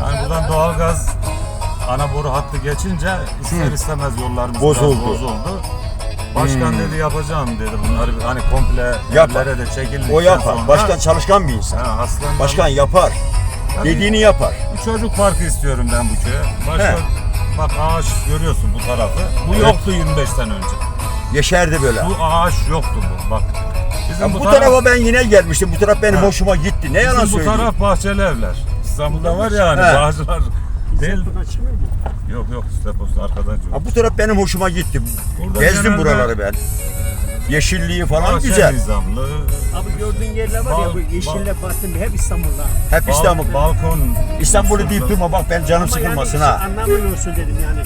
Yani buradan doğalgaz ana boru hattı geçince ister istemez yollarımız Bozuldu. biraz bozuldu. Başkan dedi yapacağım dedi bunları bir- hani komple Yapar. yerlere de çekildikten O yapar. sonra. Başkan çalışkan bir insan. Ha, aslan Başkan yapar. Dediğini yapar. bir çocuk parkı istiyorum ben bu köye. Başka He. bak ağaç görüyorsun bu tarafı. Bu Evet. yoktu 25 sene önce. Yeşerdi böyle. Bu ağaç yoktu bu bak. Bizim Ya bu, taraf- tarafa ben yine gelmiştim. Bu taraf benim Ha. hoşuma gitti. Ne yalan Bizim bu söyleyeyim. taraf bahçeli evler. İstanbul'da var ya hani He. bağcılar değil. Yok yok deposu arkadan çok. Ha, bu taraf benim hoşuma gitti. Burada Gezdim genelde- buraları ben. Yeşilliği falan Bahçe güzel. nizamlı. Abi gördüğün yerler var ya Bal- bu yeşille baktın hep İstanbul'da. Hep Bal- İstanbul. balkon. İstanbul'u deyip durma bak ben canım Ama sıkılmasın yani ha. anlamıyorsun dedim yani.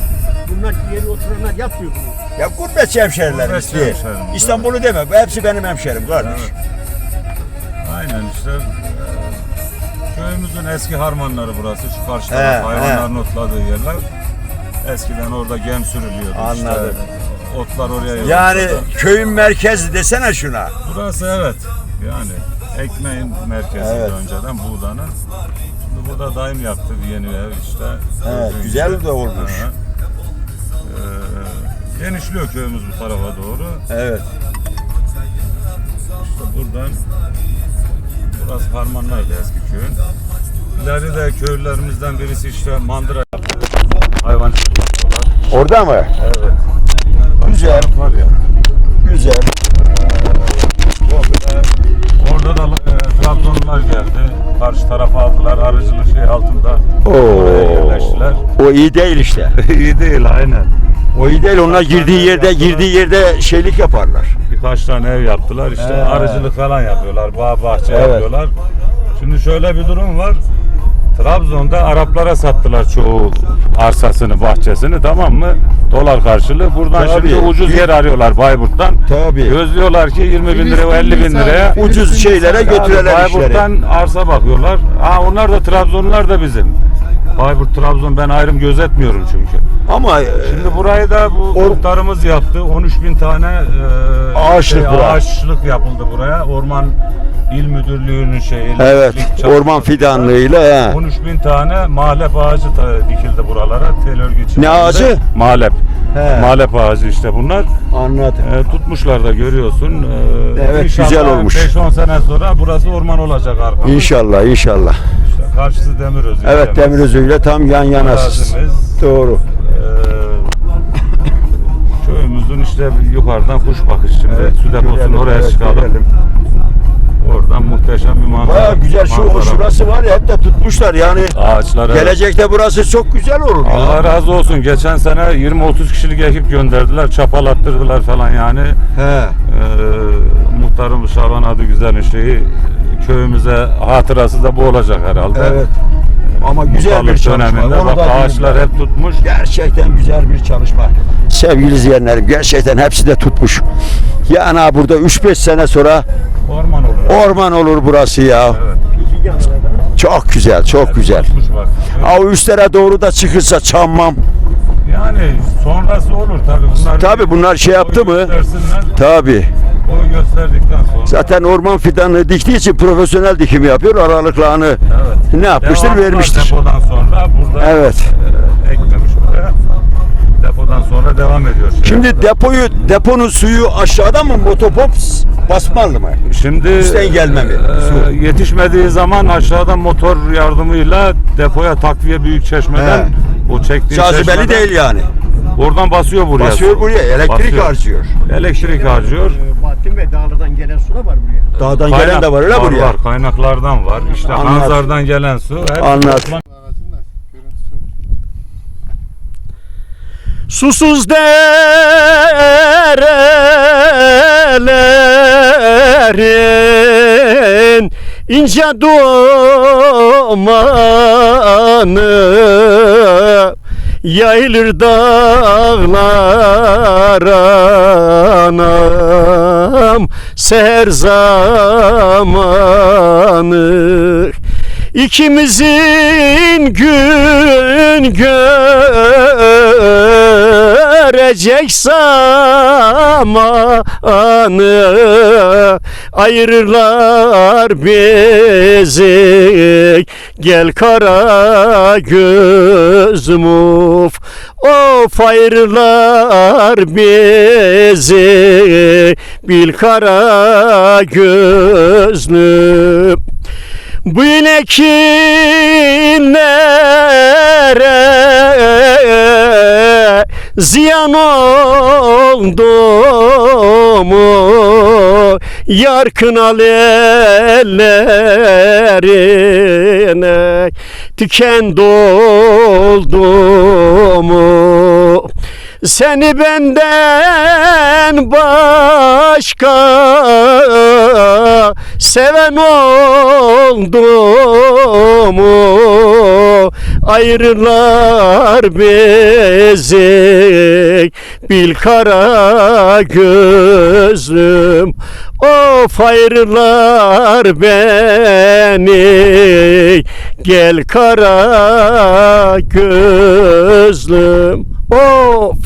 Bunlar yeni oturanlar yapmıyor bunu. Ya gurbetçi hemşerilerimiz Gurbetçi İstanbul'u deme. bu Hepsi benim hemşerim kardeş. Aynen işte. e, Köyümüzün eski harmanları burası. Şu karşı He, taraf hayvanların otladığı yerler. Eskiden orada gem sürülüyordu. Anladım. İşte, otlar oraya Yani yollanıyordu. köyün merkezi desene şuna. Burası evet. Yani ekmeğin merkeziydi Evet. önceden buğdanın. Şimdi burada daim yaptı bir yeni ev işte. Evet, Gördüğün güzel gibi. de olmuş. Hı hı. Ee, genişliyor köyümüz bu tarafa doğru. Evet. İşte buradan burası Harmanlar'da eski köyün. İleride köylülerimizden birisi işte mandıra yaptı. Yapıyorlar. Orada mı? Evet. Güzel. Var ya. Güzel. Orada, da e, Trabzonlular geldi. Karşı tarafa aldılar. Arıcılık şey altında. Oraya yerleştiler. O iyi değil işte. İyi değil aynen. O iyi değil. Onlar girdiği yerde girdiği yerde şeylik yaparlar. Birkaç tane ev yaptılar. İşte He. arıcılık falan yapıyorlar. Bağ bahçe Evet. yapıyorlar. Şimdi şöyle bir durum var. Trabzon'da Araplara sattılar çoğu arsasını, bahçesini tamam mı? Dolar karşılığı. Buradan Tabii. şimdi ucuz yer arıyorlar Bayburt'tan. Tabii. Gözlüyorlar ki 20 bin liraya 50 bin liraya. Ucuz şeylere götüreler işleri. Bayburt'tan arsa bakıyorlar. Ha onlar da Trabzonlular da bizim. Bayburt, Trabzon ben ayrım gözetmiyorum çünkü. Ama e, Şimdi burayı da bu Or- muhtarımız yaptı. 13 bin tane e, Ağaçlık bura. ağaçlık yapıldı buraya. Orman İl Müdürlüğü'nün şeyi. evet elektrik orman fidanlığıyla he. 13 bin tane mahlep ağacı da dikildi buralara. Tel örgü içinde. ağacı? Mahlep. He. Mahlep ağacı işte bunlar. Anladım. E, tutmuşlar da görüyorsun. E, Evet, inşallah güzel olmuş. 5-10 sene sonra burası orman olacak arkamız. İnşallah inşallah. İşte karşısı Demiröz. Evet Demirözü'yle tam yan yanasız. Arazimiz. Doğru. Ee, köyümüzün işte yukarıdan kuş bakış şimdi su deposunun görelim, oraya evet, çıkalım. görelim. Oradan muhteşem bir manzara. Baya güzel şu manzara. şurası var ya hep de tutmuşlar yani. Ağaçlar. evet. Gelecekte burası çok güzel olur. ya. Allah razı olsun. Geçen sene 20-30 kişilik ekip gönderdiler. Çapalattırdılar falan yani. He. Ee, muhtarımız Şaban adı güzelin şeyi köyümüze hatırası da bu olacak herhalde. Evet. Ama güzel bir çalışma. Onu bak ağaçlar hep tutmuş. Gerçekten güzel bir çalışma. Sevgili izleyenlerim gerçekten hepsi de tutmuş. Yani burada 3-5 sene sonra Orman olur. orman olur burası ya. Evet. Çok güzel, çok güzel. Bak. Ha o üstlere doğru da çıkırsa çammam. Yani sonrası olur tabii. Bunlar Tabii bunlar şey yaptı mı? Tabii. Boy gösterdikten sonra. Zaten orman fidanını diktiği için profesyonel dikim yapıyor. Aralıklarını Evet. ne yapmıştır? Devamlı Vermiştir. Depodan sonra burada Evet. e, ekmemiş buraya. Depodan sonra devam ediyor. şey. Şimdi depoyu deponun suyu aşağıda mı motopop basmalı mı? Şimdi üstten gelme mi? e, Su. yetişmediği zaman aşağıdan motor yardımıyla depoya takviye büyük çeşmeden He. o çektiği Cazibeli çeşmeden değil yani. Oradan basıyor buraya. Basıyor buraya elektrik Basıyor. harcıyor. Elektrik harcıyor. Bahattin ve dağlardan gelen su da var buraya. Dağdan gelen de var öyle buraya. Var, kaynaklardan var. İşte Anladım. Hanzar'dan gelen su. hep Anladım. Susuz derelerin ince dumanı yayılır dağlar anam seher zamanı. İkimizin gün görecek zamanı. Ayırırlar bizi gel kara gözüm of of ayırırlar bizi. Bil kara gözlüm bu inekinlere ziyan oldu mu Yar kınal ellerine Diken doldu mu seni benden başka seven oldu mu? Ayrılar bizi bil kara gözlüm Of ayrılar beni Gel kara gözlüm Of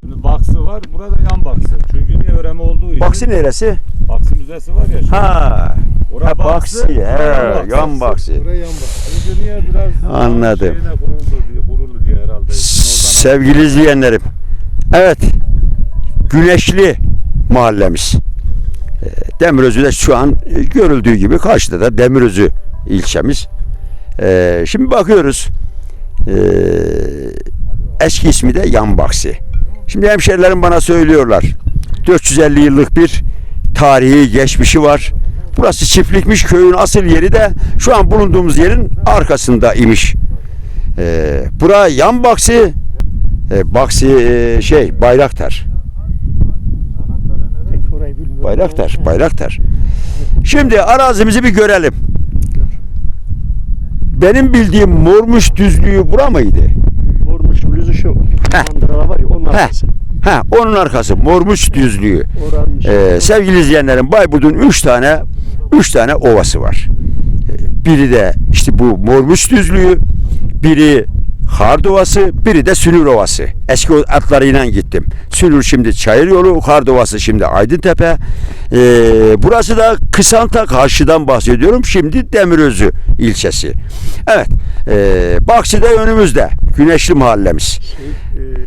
Şimdi baksı var. Burada yan baksı. Çünkü niye öğrenme olduğu için. Baksı neresi? Baksı müzesi var ya. şimdi. Ha. Ha baksı. He, yan yan baksı. Biraz Anladım. şeyine diye, diye herhalde. Sevgili izleyenlerim. Evet. Güneşli mahallemiz. Ee, Demirözü'de şu an e, görüldüğü gibi karşıda da Demirözü ilçemiz. Ee, Şimdi bakıyoruz. Ee, Eski ismi de Yanbaksi. Şimdi hemşerilerim bana söylüyorlar. 450 yıllık bir tarihi geçmişi var. Burası çiftlikmiş köyün asıl yeri de şu an bulunduğumuz yerin arkasında imiş. Ee, bura yan baksi e, baksi e, şey Bayraktar. Bayraktar, Bayraktar. Şimdi arazimizi bir görelim. Benim bildiğim mormuş düzlüğü bura mıydı? Vurmuş bluzu şu. Mandıra var ya onun arkası. Ha, onun arkası mormuş düzlüğü. Ee, sevgili izleyenlerim Bayburt'un 3 tane 3 tane ovası var. Ee, Biri de işte bu Mormuş Düzlüğü, biri Hard Ovası, biri de Sünür Ovası. Eski atlarıyla gittim. Sünür şimdi Çayır Yolu, Hard Ovası şimdi Aydıntepe. Ee, burası da Kısanta karşıdan bahsediyorum. Şimdi Demirözü ilçesi. Evet. E, Baksi'de önümüzde. Güneşli mahallemiz. şey, e,